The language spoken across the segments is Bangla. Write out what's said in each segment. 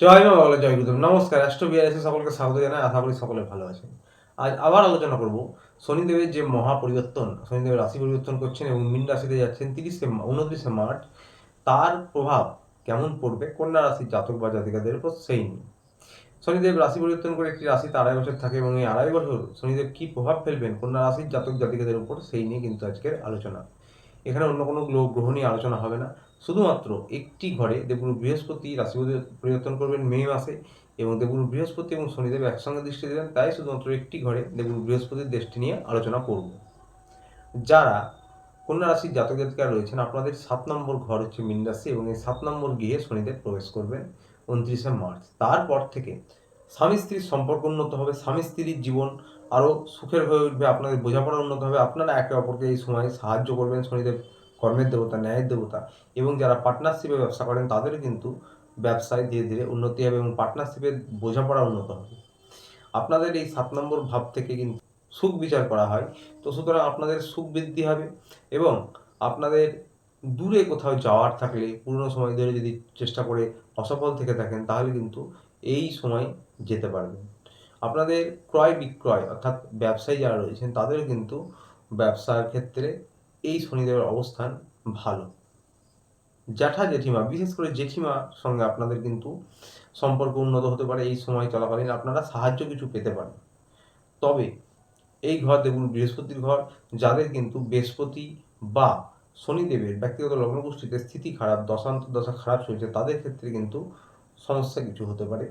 জয় মা বাংলা জয় গুরুদেব। নমস্কার রাষ্ট্র বিআরএসে সকলকে স্বাগত জানাই। আশা করি সকলে ভালো আছেন। আজ আবার আলোচনা করব শনিদেবের যে মহা পরিবর্তন শনিদেবের রাশি পরিবর্তন করছেন এবং মিন রাশিতে যাচ্ছেন তিরিশে উনত্রিশে মার্চ, তার প্রভাব কেমন পড়বে? কন্যা রাশির জাতক বা জাতিকাদের উপর সেই নিয়ে। শনিদেব রাশি পরিবর্তন করে একটি রাশিতে আড়াই বছর থাকে এবং এই আড়াই বছর শনিদেব কী প্রভাব ফেলবেন? কন্যা রাশির জাতক, জাতিকাদের উপর সেই নিয়ে কিন্তু আজকের আলোচনা। এখানে অন্য কোনো গ্রহ নিয়ে আলোচনা হবে না। শুধুমাত্র একটি ঘরে দেবগুরু বৃহস্পতি রাশি পরিবর্তন করবেন মে মাসে এবং দেবগুরু বৃহস্পতি এবং শনিদেব একসঙ্গে দৃষ্টি দেবেন। তাই শুধুমাত্র একটি ঘরে দেবগুরু বৃহস্পতির দৃষ্টি নিয়ে আলোচনা করব। যারা কন্যা রাশির জাতক জাতিকা রয়েছেন, আপনাদের সাত নম্বর ঘর হচ্ছে মীন রাশি এবং এই সাত নম্বর গিয়ে শনিদেব প্রবেশ করবেন উনত্রিশে মার্চ। তারপর থেকে স্বামী স্ত্রীর সম্পর্ক উন্নত হবে। স্বামী স্ত্রীর জীবন আরও সুখের হয়ে উঠবে, আপনাদের বোঝাপড়া উন্নত হবে। আপনারা একে অপরকে এই সময় সাহায্য করবেন, শনিদেব কর্মের দেবতা, ন্যায়ের দেবতা এবং যারা পার্টনারশিপে ব্যবসা করেন, তাদেরও কিন্তু ব্যবসায় ধীরে ধীরে উন্নতি হবে এবং পার্টনারশিপের বোঝাপড়া উন্নত হবে। আপনাদের এই সাত নম্বর ভাব থেকে কিন্তু সুখ বিচার করা হয়। তো সুতরাং আপনাদের সুখ বৃদ্ধি হবে এবং আপনাদের দূরে কোথাও যাওয়ার থাকলে, পুরনো সময় ধরে যদি চেষ্টা করে অসফল থেকে থাকেন, তাহলে কিন্তু এই সময় যেতে পারবেন। আপনাদের ক্রয় বিক্রয় অর্থাৎ ব্যবসায়ী যারা রয়েছেন, তাদের কিন্তু ব্যবসার ক্ষেত্রে এই শনিদেবের অবস্থান ভালো। জ্যাঠা জেঠিমা, বিশেষ করে জেঠিমার সঙ্গে আপনাদের কিন্তু সম্পর্ক উন্নত হতে পারে এই সময় চলাকালীন, আপনারা সাহায্য কিছু পেতে পারেন। তবে এই ঘর দেখুন, বৃহস্পতির ঘর, যাদের কিন্তু বৃহস্পতি বা শনিদেবের ব্যক্তিগত লগ্নগোষ্ঠীতে স্থিতি খারাপ দশান্ত দশা খারাপ চলছে, তাদের ক্ষেত্রে কিন্তু সমস্যা কিছু হতে পারে।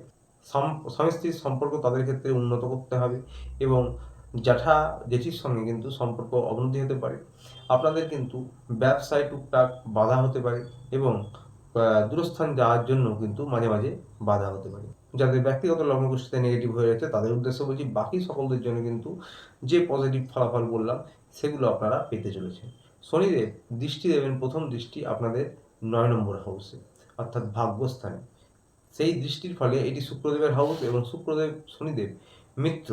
স্বামী স্ত্রীর সম্পর্ক তাদের ক্ষেত্রে উন্নত করতে হবে এবং জ্যাঠা জেঠির সঙ্গে কিন্তু সম্পর্ক অবনতি হতে পারে। আপনাদের কিন্তু ব্যবসায় টুকটাক বাধা হতে পারে এবং দূরস্থান যাওয়ার জন্য কিন্তু মাঝে মাঝে বাধা হতে পারে। যাদের ব্যক্তিগত লগ্নগোষ্ঠীতে নেগেটিভ হয়ে যাচ্ছে তাদের উদ্দেশ্য বলছি, বাকি সকলদের জন্য কিন্তু যে পজিটিভ ফলাফল বললাম, সেগুলো আপনারা পেতে চলেছেন। শনিদেব দৃষ্টি দেবেন, প্রথম দৃষ্টি আপনাদের নয় নম্বর হাউসে অর্থাৎ ভাগ্যস্থানে। সেই দৃষ্টির ফলে এটি শুক্রদেবের হাউস এবং শুক্রদেব শনিদেব মিত্র।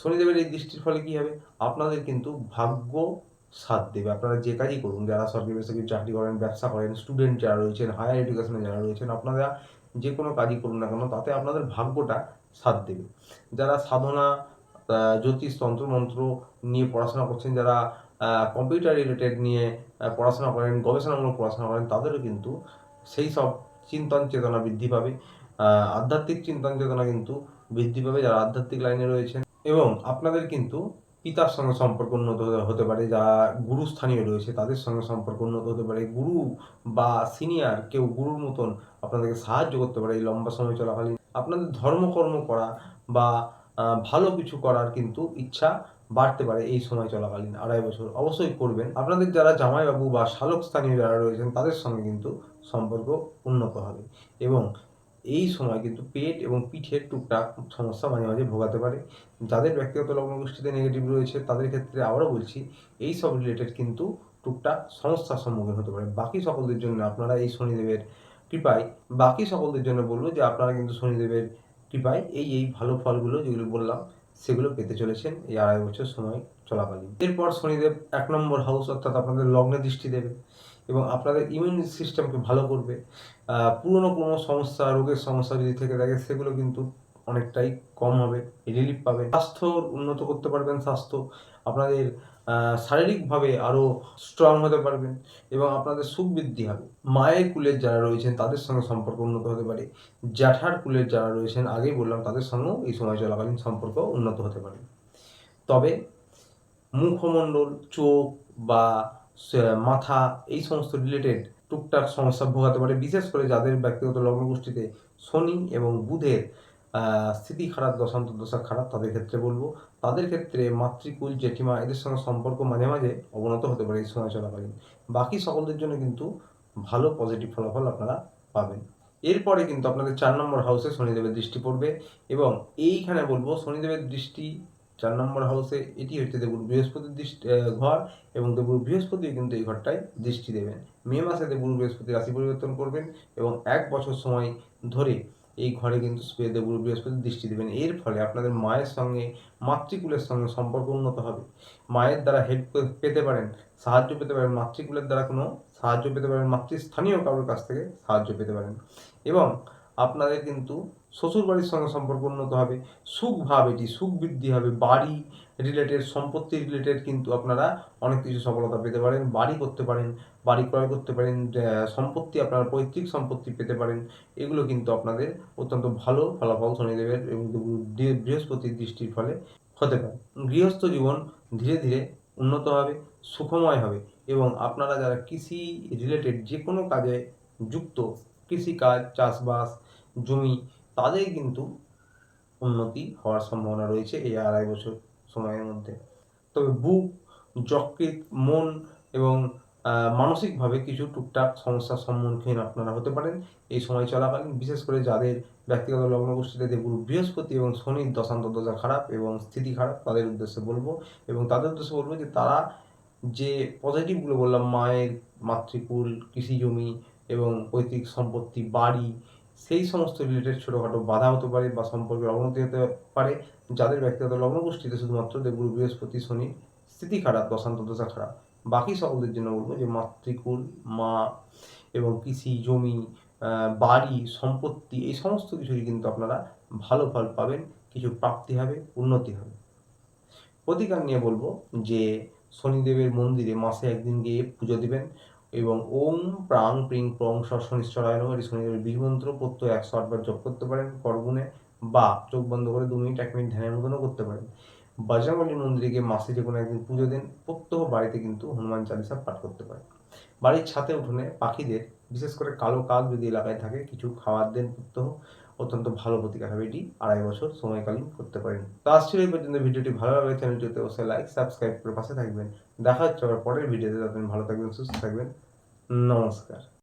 শনিদেবের এই দৃষ্টির ফলে কি হবে? আপনাদের কিন্তু ভাগ্য সাথ দেবে। আপনারা যে কাজই করুন, যারা সরকারি বেসরকারি চাকরি করেন, ব্যবসা করেন স্টুডেন্ট যারা রয়েছেন হায়ার এডুকেশনে যারা রয়েছেন, আপনারা যে কোনো কাজই করুন না কেন, তাতে আপনাদের ভাগ্যটা সাথ দেবে। যারা সাধনা জ্যোতিষ তন্ত্রমন্ত্র নিয়ে পড়াশোনা করছেন, যারা কম্পিউটার রিলেটেড নিয়ে পড়াশোনা করেন, গবেষণামূলক পড়াশোনা করেন, তাদেরও কিন্তু সেই সব চিন্তন চেতনা বৃদ্ধি পাবে। আধ্যাত্মিক চিন্তন চেতনা কিন্তু বৃদ্ধি পাবে যারা আধ্যাত্মিক লাইনে রয়েছেন। এবং আপনাদের কিন্তু পিতার সঙ্গে সম্পর্ক উন্নত হতে- পারে, যারা গুরুস্থানীয় রয়েছে, তাদের সঙ্গে সম্পর্ক উন্নত হতে পারে। গুরু বা সিনিয়র কেউ গুরুর মতন আপনাদেরকে সাহায্য করতে পারে এই লম্বা সময় চলাকালীন। আপনাদের ধর্মকর্ম করা বা ভালো কিছু করার কিন্তু ইচ্ছা বাড়তে পারে এই সময় চলাকালীন আড়াই বছর। অবশ্যই করবেন। আপনাদের যারা জামাইবাবু বা শালক স্থানীয় যারা রয়েছেন, তাদের সঙ্গে কিন্তু সম্পর্ক উন্নত হবে এবং এই সময় কিন্তু পেট এবং পিঠের টুকটাক সমস্যা মাঝে মাঝে ভোগাতে পারে। যাদের ব্যক্তিগত লগ্নগোষ্ঠীতে নেগেটিভ রয়েছে, তাদের ক্ষেত্রে আবারও বলছি, এই সব রিলেটেড কিন্তু টুকটাক সমস্যার সম্মুখীন হতে পারে। বাকি সকলদের জন্য আপনারা এই শনিদেবের কৃপায়, বাকি সকলদের জন্য বলব যে আপনারা কিন্তু শনিদেবের কৃপায় এই এই ভালো ফলগুলো যেগুলো বললাম সেগুলো পেতে চলেছেন এই আড়াই বছর সময় চলাকালীন। এরপর শনিদেব এক নম্বর হাউস অর্থাৎ আপনাদের লগ্নে দৃষ্টি দেবে এবং আপনাদের ইমিউন সিস্টেমকে ভালো করবে। পুরনো কোনো সমস্যা, রোগের সমস্যা যদি থেকে থাকে, সেগুলো কিন্তু অনেকটাই কম হবে রিলিফ পাবেন। স্বাস্থ্য উন্নত করতে পারবেন স্বাস্থ্য। আপনাদের শারীরিকভাবে আরও স্ট্রং হতে পারবেন এবং আপনাদের সুখ বৃদ্ধি হবে। মায়ের কুলের যারা রয়েছেন, তাদের সঙ্গে সম্পর্ক উন্নত হতে পারে। জ্যাঠার কুলের যারা রয়েছেন, আগেই বললাম, তাদের সঙ্গেও এই সময় চলাকালীন সম্পর্ক উন্নত হতে পারে। তবে মুখমণ্ডল, চোখ বা মাথা এই সমস্ত রিলেটেড টুকটাক সমস্যা ভোগাতে পারে। বিশেষ করে যাদের ব্যক্তিগত লগ্নগোষ্ঠীতে শনি এবং বুধের স্থিতি খারাপ দশান্ত দশা খারাপ, তাদের ক্ষেত্রে বলব। তাদের ক্ষেত্রে মাতৃকুল, জেঠিমা এদের সঙ্গে সম্পর্ক মাঝে মাঝে অবনত হতে পারে এই সময় চলাকালীন বাকি সকলদের জন্য কিন্তু ভালো পজিটিভ ফলাফল আপনারা পাবেন। এরপরে কিন্তু আপনাদের চার নম্বর হাউসে শনিদেবের দৃষ্টি পড়বে এবং এইখানে বলব, শনিদেবের দৃষ্টি চার নম্বর হাউসে এটি হচ্ছে দেবগুরু বৃহস্পতির দৃষ্টি ঘর এবং দেবগুরু বৃহস্পতি কিন্তু এই ঘরটায় দৃষ্টি দেবেন। মে মাসে দেবগুরু বৃহস্পতি রাশি পরিবর্তন করবেন এবং এক বছর সময় ধরে এই ঘরে কিন্তু দেবগুরু বৃহস্পতি দৃষ্টি দেবেন। এর ফলে আপনাদের মায়ের সঙ্গে, মাতৃকুলের সঙ্গে সম্পর্ক উন্নত হবে। মায়ের দ্বারা হেল্প পেতে পারেন, সাহায্য পেতে পারেন মাতৃকুলের দ্বারা কোনো, সাহায্য পেতে পারেন মাতৃস্থানীয় কারোর কাছ থেকে সাহায্য পেতে পারেন। এবং আপনাদের কিন্তু শ্বশুর বাড়ির সঙ্গে সম্পর্ক উন্নত হবে সুখ ভাব এটি সুখ বৃদ্ধি হবে, বাড়ি রিলেটেড সম্পত্তি রিলেটেড কিন্তু আপনারা অনেক কিছু সফলতা পেতে পারেন, বাড়ি করতে পারেন, বাড়ি ক্রয় করতে পারেন সম্পত্তি আপনার, পৈতৃক সম্পত্তি পেতে পারেন, এগুলো কিন্তু আপনাদের অত্যন্ত ভালো ফলাফল শনিদেবের এবং বৃহস্পতির দৃষ্টির ফলে হতে পারে। গৃহস্থ জীবন ধীরে ধীরে উন্নত হবে, সুখময় হবে এবং আপনারা যারা কৃষি রিলেটেড যে কোনো কাজে যুক্ত, কৃষিকাজ, চাষবাস, জমি তাদের কিন্তু উন্নতি হওয়ার সম্ভাবনা রয়েছে এই আড়াই বছর সময়ের মধ্যে। তবে বুক যকৃত মন এবং মানসিকভাবে কিছু টুকটাক সমস্যার সম্মুখীন আপনারা হতে পারেন। এই সময় চলাকালীন বিশেষ করে যাদের ব্যক্তিগত লগ্ন গোষ্ঠীতে দেবগুরু বৃহস্পতি এবং শনির দশান্ত দশা খারাপ এবং স্থিতি খারাপ, তাদের উদ্দেশ্যে বলব এবং তাদের উদ্দেশ্যে বলব যে তারা যে পজিটিভগুলো বললাম, মায়ের মাতৃকুল, কৃষি জমি এবং পৈতৃক সম্পত্তি, বাড়ি সেই সমস্ত রিলেটেড ছোটোখাটো বাধা হতে পারে বা সম্পর্কের অবনতি হতে পারে যাদের ব্যক্তিগত লগ্ন গোষ্ঠীতে শুধুমাত্র দেবগুরু, বৃহস্পতি, শনি, স্থিতি খারাপ দশান্ত দশা খারাপ। বাকি সকলদের জন্য বলব যে মাতৃকুল, মা এবং কৃষি, জমি বাড়ি, সম্পত্তি এই সমস্ত কিছুরই কিন্তু আপনারা ভালো ফল পাবেন, কিছু প্রাপ্তি হবে, উন্নতি হবে। প্রতিকার নিয়ে বলব যে শনিদেবের মন্দিরে মাসে একদিন গিয়ে পুজো দিবেন। এবং ওম প্রাং প্রিং প্রং শনিশ্চরায় নম, এটি শনিদেবের বীরমন্ত্র প্রত্যয় একশো আটবার জপ করতে পারেন, করগুণে বা চোখ বন্ধ করে দু মিনিট, এক মিনিট ধ্যানের মতনও করতে পারেন। বজরঙ্গলী মন্দিরে গিয়ে মাসে যে কোনো একদিন পুজো দিন, প্রত্যহ বাড়িতে কিন্তু হনুমান চালিসা পাঠ করতে পারেন। বাড়ির ছাতে উঠোনে পাখিদের বিশেষ করে কালো কাক যদি এলাকায় থাকে, কিছু খাবার দেন প্রত্যহ অত্যন্ত ভালো প্রতিকার হবে। এটি আড়াই বছর সময়কালীন করতে পারেন। তো আসছিল এই পর্যন্ত। ভিডিওটি ভালো লাগলে চ্যানেলটিতে অবশ্যই লাইক সাবস্ক্রাইব করে পাশে থাকবেন। দেখা হচ্ছে আবার পরের ভিডিওতে। ততদিন ভালো থাকবেন, সুস্থ থাকবেন। নমস্কার।